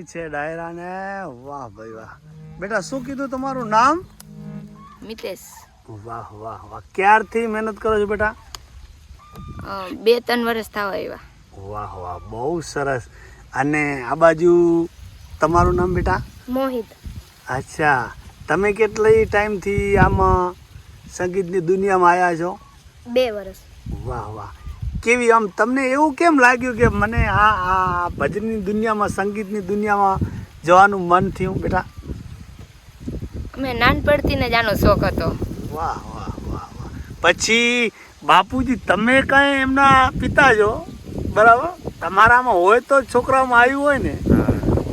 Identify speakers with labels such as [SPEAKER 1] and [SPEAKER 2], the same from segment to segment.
[SPEAKER 1] કરવાની છે ડાયરાને? વાહ ભાઈ વાહ. બેટા શું કીધું તમારું નામ?
[SPEAKER 2] મિતેશ.
[SPEAKER 1] વાહ વાહ વાહ. ક્યારથી મહેનત કરો છો બેટા?
[SPEAKER 2] બે ત્રણ વર્ષ થવા આવ્યા.
[SPEAKER 1] વાહ વાહ. બહુ સરસ. અને આ બાજુ તમારું નામ બેટા?
[SPEAKER 2] મોહિત.
[SPEAKER 1] અચ્છા. તમે કેટલી ટાઈમથી આમાં સંગીતની દુનિયામાં આવ્યા છો?
[SPEAKER 2] બે વર્ષ.
[SPEAKER 1] વાહ વાહ. કેવી આમ તમને એવું કેમ લાગ્યું કે મને આ આ ભજનની દુનિયામાં સંગીતની દુનિયામાં જવાનું મન થયું બેટા?
[SPEAKER 2] મેં નાનપણથી ને જ આનો શોખ હતો.
[SPEAKER 1] વાહ વાહ વાહ વાહ. પછી બાપુજી તમે કાંઈ એમના પિતા જો બરાબર? તમારામાં હોય તો જ છોકરામાં આવ્યું હોય ને?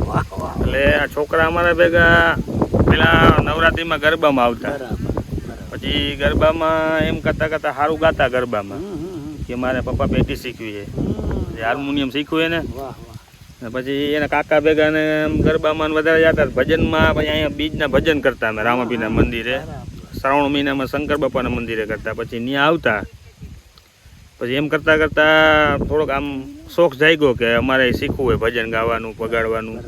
[SPEAKER 1] વાહ વાહ
[SPEAKER 3] એટલે આ છોકરા અમારા ભેગા પેલા નવરાત્રીમાં ગરબામાં આવતા. પછી ગરબામાં એમ કરતા કરતા સારું ગાતા ગરબામાં. કે મારે પપ્પા પેટી શીખવી છે. હાર્મોનિયમ શીખવું એને. પછી એના કાકા ભેગા ને ગરબામાં ને વધારે જતા ભજનમાં પછી અહીંયા બીજના ભજન કરતા અમે રામાપીના મંદિરે. શ્રાવણ મહિનામાં શંકર બાપાના મંદિરે કરતા પછી ત્યાં આવતા. પછી એમ કરતા કરતા થોડોક આમ શોખ જાગ્યો કે અમારે શીખવું હોય ભજન ગાવાનું પગાડવાનું.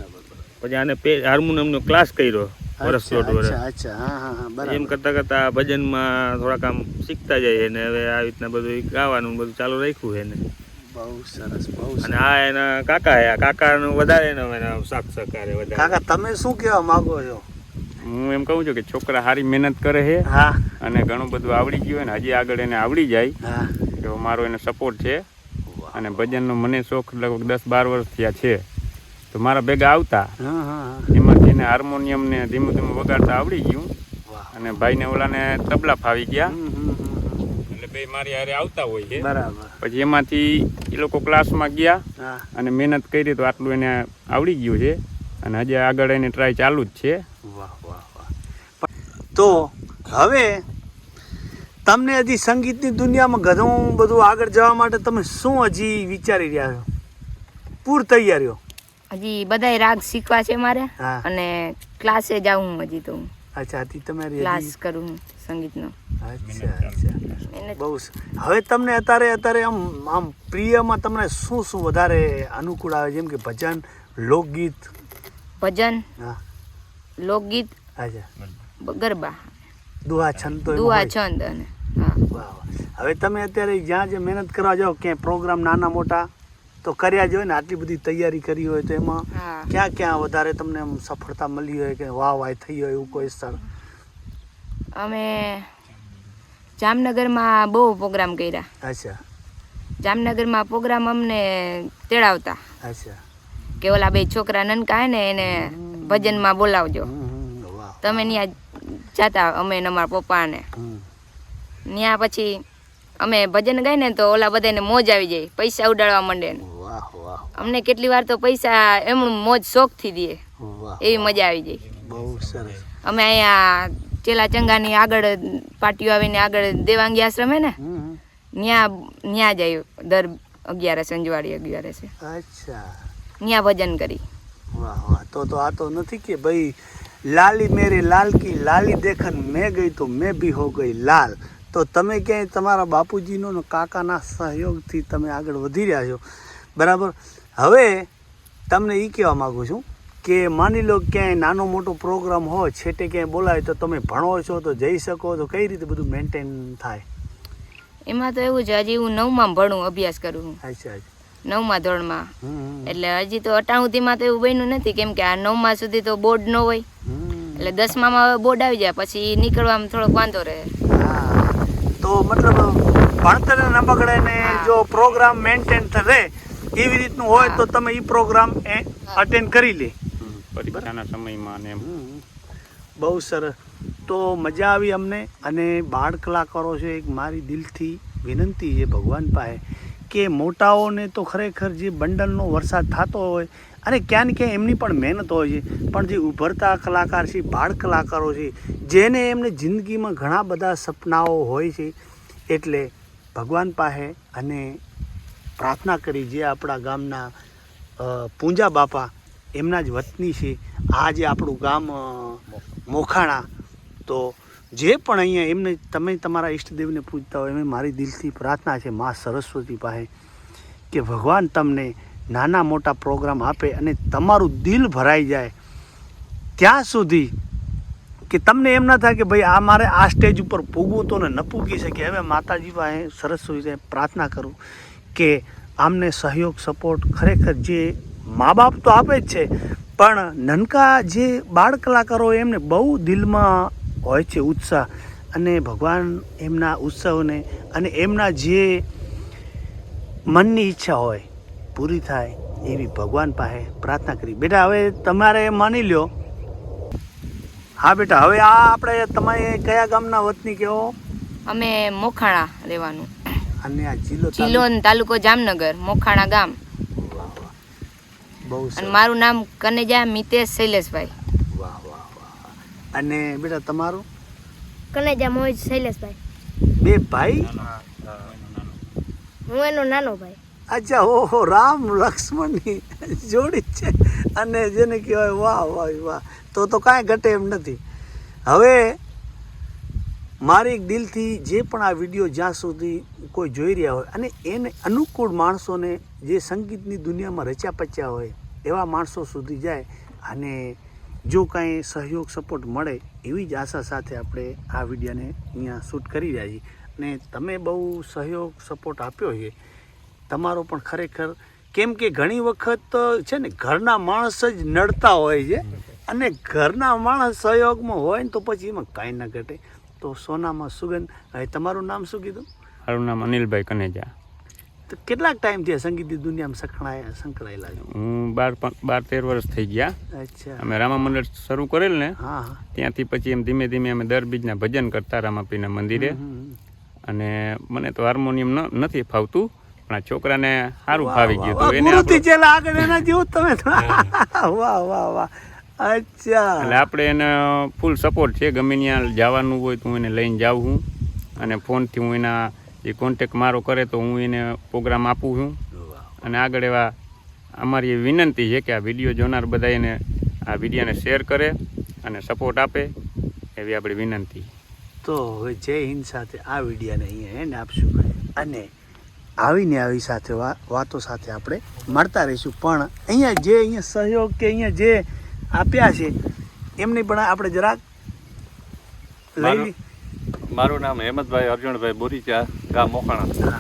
[SPEAKER 3] પછી આને હાર્મોનિયમનો ક્લાસ કર્યો. વર્ષ દોઢ
[SPEAKER 1] બરાબર.
[SPEAKER 3] એમ કરતા કરતા ભજનમાં થોડાક આમ શીખતા જાય ને હવે આવી રીતના બધું ગાવાનું બધું ચાલુ રાખ્યું છે એને.
[SPEAKER 1] બહુ સરસ બહુ
[SPEAKER 3] અને આ એના કાકા હે આ કાકાનું વધારે એનો એના સાથ સહકારે વધારે.
[SPEAKER 1] કાકા તમે શું કહેવા માંગો છો?
[SPEAKER 3] હું એમ કહું છું કે છોકરા સારી મહેનત કરે છે
[SPEAKER 1] હા.
[SPEAKER 3] અને ઘણું બધું આવડી ગયું ને હજી આગળ એને આવડી જાય.
[SPEAKER 1] હા.
[SPEAKER 3] એવો મારો એને સપોર્ટ છે. અને ભજનનો મને શોખ લગભગ દસ બાર વર્ષ થયા છે. તો મારા ભેગા આવતા.
[SPEAKER 1] હા હા હા
[SPEAKER 3] એમાંથી હાર્મોનિયમ ને ધીમું ધીમું વગાડતા આવડી ગયું.
[SPEAKER 1] વાહ.
[SPEAKER 3] અને ભાઈને ઓલાને તબલા ફાવી ગયા. એટલે બે મારી હારે આવતા હોય છે.
[SPEAKER 1] બરાબર.
[SPEAKER 3] પછી એમાંથી એ લોકો ક્લાસમાં ગયા અને મહેનત કરી તો આટલું એને આવડી ગયું છે. અને હજી આગળ એની ટ્રાય ચાલુ જ છે.
[SPEAKER 1] વાહ વાહ વાહ. તો હવે તમને હજી સંગીતની દુનિયામાં ઘણું બધું આગળ જવા માટે તમે શું હજી વિચારી રહ્યા છો? પૂર તૈયારીઓ.
[SPEAKER 2] હજી બધાય રાગ શીખવા છે મારે અને ક્લાસે જાઉં હું હજી તો. હું
[SPEAKER 1] અચ્છા હજી તમારી
[SPEAKER 2] ક્લાસ કરું હું સંગીતનો.
[SPEAKER 1] અચ્છા અચ્છા. બહુ હવે તમને અત્યારે અત્યારે આમ આમ પ્રિયમાં તમને શું શું વધારે અનુકૂળ આવે? જેમ કે ભજન લોકગીત?
[SPEAKER 2] ભજન
[SPEAKER 1] હા.
[SPEAKER 2] લોકગીત
[SPEAKER 1] અચ્છા.
[SPEAKER 2] ગરબા.
[SPEAKER 1] દુહા છંદ તો દુહા
[SPEAKER 2] દુઆ છંદ અને હા.
[SPEAKER 1] વાહ વાહ. હવે તમે અત્યારે જ્યાં જે મહેનત કરવા જાઓ ક્યાંય પ્રોગ્રામ નાના મોટા? તો કર્યા જ હોય ને આટલી બધી તૈયારી કરી હોય તો એમાં ક્યાં ક્યાં વધારે તમને સફળતા મળી હોય કે વાહ વાહ થઈ હોય એવું કોઈ સ્થળ?
[SPEAKER 2] અમે જામનગરમાં બહુ પ્રોગ્રામ કર્યા.
[SPEAKER 1] અચ્છા.
[SPEAKER 2] જામનગરમાં પ્રોગ્રામ અમને તેડાવતા.
[SPEAKER 1] અચ્છા.
[SPEAKER 2] કે ઓલા બે છોકરા નનકા હે ને એને ભજનમાં બોલાવજો. તમે ત્યાં જાતા અમે ને અમારા પપ્પાને. ત્યાં પછી અમે ભજન ગાય ને તો ઓલા બધાને મોજ આવી જાય પૈસા ઉડાડવા માંડે ને. અમને કેટલી વાર તો પૈસા એમનું મોજ શોખથી દે. એવી મજા આવી જાય.
[SPEAKER 1] બહુ સરસ.
[SPEAKER 2] અમે અહીંયા ચેલા ચંગાની આગળ પાટીઓ આવીને આગળ દેવાંગી આશ્રમે ને. ત્યાં ત્યાં જાય દર અગિયારે સંજવાળી અગિયારે છે.
[SPEAKER 1] અચ્છા.
[SPEAKER 2] ત્યાં ભજન કરી.
[SPEAKER 1] વાહ વાહ. તો તો આ તો નથી કે ભાઈ લાલી મેરી લાલ કી લાલી દેખન મેં ગઈ તો મેં ભી હો ગઈ લાલ. તો તમે ક્યાંય તમારા બાપુજીનો કાકાના સહયોગથી તમે આગળ વધી રહ્યા છો. બરાબર? હવે તમને એ કહેવા માગું છું કે માની લો ક્યાંય નાનો મોટો પ્રોગ્રામ હોય છેટે ક્યાંય બોલાય તો તમે ભણો છો તો જઈ શકો તો કઈ રીતે બધું મેન્ટેન થાય?
[SPEAKER 2] એમાં તો એવું છે હજી હું નવમાં ભણું અભ્યાસ કરું છું.
[SPEAKER 1] અચ્છા
[SPEAKER 2] નવમા ધોરણમાં. એટલે હજી તો અટાણુંથીમાં તો એવું બન્યું નથી કેમ કે આ નવમા સુધી તો બોર્ડ ન હોય. એટલે દસમામાં હવે બોર્ડ આવી જાય પછી નીકળવામાં થોડોક વાંધો રહે.
[SPEAKER 1] હા. તો મતલબ ભણતર ન બગડે ને જો પ્રોગ્રામ મેન્ટેન રહે એવી રીતનું હોય તો તમે એ પ્રોગ્રામ અટેન્ડ કરી લે.
[SPEAKER 3] પરીક્ષાના સમયમાં ને એમ.
[SPEAKER 1] બહુ સરસ. તો મજા આવી અમને અને બાળ કલાકારો છે એક મારી દિલથી વિનંતી છે ભગવાન પાસે કે મોટાઓને તો ખરેખર જે બંડલનો વરસાદ થતો હોય અને ક્યાં ને ક્યાં એમની પણ મહેનત હોય છે પણ જે ઉભરતા કલાકાર છે બાળ કલાકારો છે જેને એમને જિંદગીમાં ઘણા બધા સપનાઓ હોય છે એટલે ભગવાન પાસે અને પ્રાર્થના કરી જે આપણા ગામના પૂંજા બાપા એમના જ વતની છે. આ જે આપણું ગામ મોખાણા, તો જે પણ અહીંયા એમને તમે તમારા ઈષ્ટદેવને પૂજતા હોય એમ મારી દિલથી પ્રાર્થના છે, મા સરસ્વતી પાસે, કે ભગવાન તમને નાના મોટા પ્રોગ્રામ આપે અને તમારું દિલ ભરાઈ જાય. ત્યાં સુધી કે તમને એમ ના થાય કે ભાઈ આ મારે આ સ્ટેજ ઉપર પૂગવું તો ને ન પૂગી શકે. હવે માતાજી પાસે સરસ્વતી પ્રાર્થના કરું. કે આમને સહયોગ સપોર્ટ ખરેખર જે મા બાપ તો આપે જ છે, પણ નનકા જે બાળ કલાકારો એમને બહુ દિલમાં હોય છે ઉત્સાહ. અને ભગવાન એમના ઉત્સવને અને એમના જે મનની ઈચ્છા હોય પૂરી થાય એવી ભગવાન પાસે પ્રાર્થના કરી. બેટા, હવે તમારે માની લ્યો. હા બેટા, હવે આ આપણે તમે કયા ગામના વતની કહો
[SPEAKER 2] અમે મોખાણા રહેવાનું.
[SPEAKER 1] અને આ જિલ્લો
[SPEAKER 2] જિલ્લો અને તાલુકો જામનગર મોખાણા ગામ.
[SPEAKER 1] બહુ
[SPEAKER 2] અને મારું નામ કનેજા મિતેશ શૈલેષભાઈ.
[SPEAKER 1] વાહ વાહ વાહ અને બેટા તમારું?
[SPEAKER 4] કનેજા મોહિત શૈલેષભાઈ.
[SPEAKER 1] બે ભાઈ?
[SPEAKER 4] હું એનો નાનો ભાઈ.
[SPEAKER 1] અચ્છા ઓહો રામ લક્ષ્મણની જોડી છે. અને જેને કહેવાય વાહ વાહ વાહ. તો તો કાંઈ ઘટે એમ નથી. હવે મારી એક દિલથી જે પણ આ વીડિયો જ્યાં સુધી કોઈ જોઈ રહ્યા હોય અને એને અનુકૂળ માણસોને જે સંગીતની દુનિયામાં રચ્યા પચ્યા હોય એવા માણસો સુધી જાય અને જો કાંઈ સહયોગ સપોર્ટ મળે એવી જ આશા સાથે આપણે આ વિડીયોને અહીંયા શૂટ કરી રહ્યા છીએ. અને તમે બહુ સહયોગ સપોર્ટ આપ્યો છે. તમારો પણ ખરેખર કેમ કે ઘણી વખત છે ને ઘરના માણસ જ નડતા હોય છે અને ઘરના માણસ સહયોગમાં હોય ને તો પછી એમાં કાંઈ ના ઘટે. તો સોનામાં સુગંધ. હવે તમારું નામ શું કીધું?
[SPEAKER 5] મારું નામ અનિલભાઈ કનેજા.
[SPEAKER 1] તો કેટલાક ટાઈમથી સંગીતની દુનિયામાં સંકળાયા સંકળાયેલા છો?
[SPEAKER 5] હું બાર બાર તેર વર્ષ થઈ ગયા.
[SPEAKER 1] અચ્છા.
[SPEAKER 5] અમે રામા મંડળ શરૂ કરેલ ને
[SPEAKER 1] હા હા.
[SPEAKER 5] ત્યાંથી પછી એમ ધીમે ધીમે અમે દર બીજના ભજન કરતા રામાપીના મંદિરે. અને મને તો હાર્મોનિયમ નથી ફાવતું પણ આ છોકરાને સારું ફાવી ગયું. એને
[SPEAKER 1] આગળ એના જેવું તમે વાહ વાહ વાહ. વાહ
[SPEAKER 5] એટલે
[SPEAKER 1] અચ્છા
[SPEAKER 5] આપણે એને ફૂલ સપોર્ટ છે. ગમે ત્યાં જવાનું હોય તો હું એને લઈને જાઉં છું. અને ફોનથી હું એના જે કોન્ટેક મારો કરે તો હું એને પ્રોગ્રામ આપું છું. અને આગળ એવા અમારી એ વિનંતી છે કે આ વીડિયો જોનાર બધા એને આ વિડીયોને શેર કરે અને સપોર્ટ આપે એવી આપણી વિનંતી.
[SPEAKER 1] તો હવે જય હિન્દ સાથે આ વિડીયોને અહીંયા એન્ડ આપશું. અને આવીને આવી સાથે વાતો સાથે આપણે મળતા રહીશું. પણ અહીંયા જે અહીંયા સહયોગ કે અહીંયા જે આપ્યા છે. એમની પણ આપણે જરાક લઈ
[SPEAKER 6] મારું- નામ હેમંતભાઈ અર્જુનભાઈ બોરીચા ગામ મોખાણા.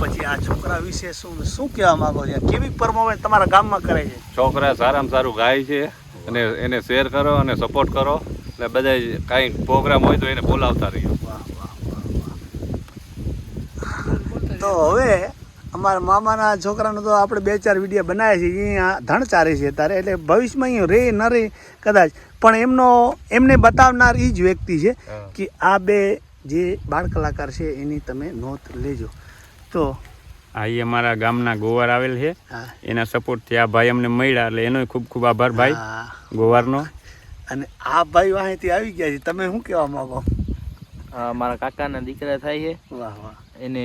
[SPEAKER 1] પછી આ છોકરા વિશે શું શું કહેવા માંગો છો? કેવી પરફોર્મન્સ તમારા ગામમાં કરે છે?
[SPEAKER 6] છોકરા સારામાં સારું ગાય છે અને એને શેર કરો અને સપોર્ટ કરો એટલે બધા કાંઈ પ્રોગ્રામ હોય તો એને બોલાવતા રહીએ.
[SPEAKER 1] તો હવે અમારા મામાના છોકરાનો તો આપણે બે ચાર વીડિયો બનાવ્યા છે અહીંયા ધણ ચારે છે તારે એટલે ભવિષ્યમાં અહીં રે ન રે કદાચ. પણ એમનો એમને બતાવનાર એ જ વ્યક્તિ છે કે આ બે જે બાળ કલાકાર છે એની તમે નોંધ લેજો. તો
[SPEAKER 5] આ એ અમારા ગામના ગોવાર આવેલ છે. એના સપોર્ટથી આ ભાઈ અમને મળ્યા એટલે એનો ખૂબ ખૂબ આભાર ભાઈ ગોવારનો.
[SPEAKER 1] અને આ ભાઈ અહીંથી આવી ગયા છે. તમે શું કહેવા માંગો?
[SPEAKER 7] મારા કાકાના દીકરા થાય છે.
[SPEAKER 1] વાહ વાહ.
[SPEAKER 7] એને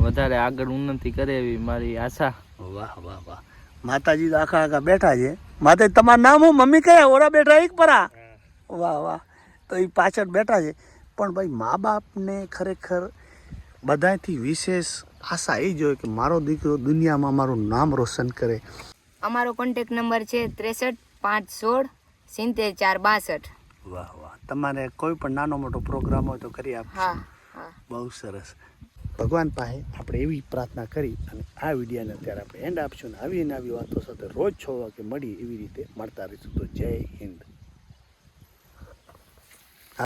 [SPEAKER 7] વધારે આગળ ઉન્નતિ કરે એવી મારી આશા.
[SPEAKER 1] વાહ વાહ વાહ. માતાજી તો આખા આખા બેઠા છે. માતાજી તમારું નામ હું મમ્મી કયા? ઓરા બેઠા એક પરા? વાહ વાહ. તો એ પાછળ બેઠા છે. પણ ભાઈ મા બાપને ખરેખર બધાથી વિશેષ આશા એ જ હોય કે મારો દીકરો દુનિયામાં મારું નામ રોશન કરે.
[SPEAKER 2] અમારો કોન્ટેક નંબર છે ત્રેસઠ પાંચ સોળ સિત્તેર ચાર બાસઠ.
[SPEAKER 1] વાહ વાહ. તમારે કોઈ પણ નાનો મોટો પ્રોગ્રામ હોય તો કરી આપશો બહુ સરસ. ભગવાન પાસે આપણે એવી પ્રાર્થના કરી અને આ વિડીયોને અત્યારે આપણે એન્ડ આપશું ને આવી ને આવી વાતો સાથે રોજ છ વાગે મળી એવી રીતે મળતા રહીશું. તો જય હિન્દ.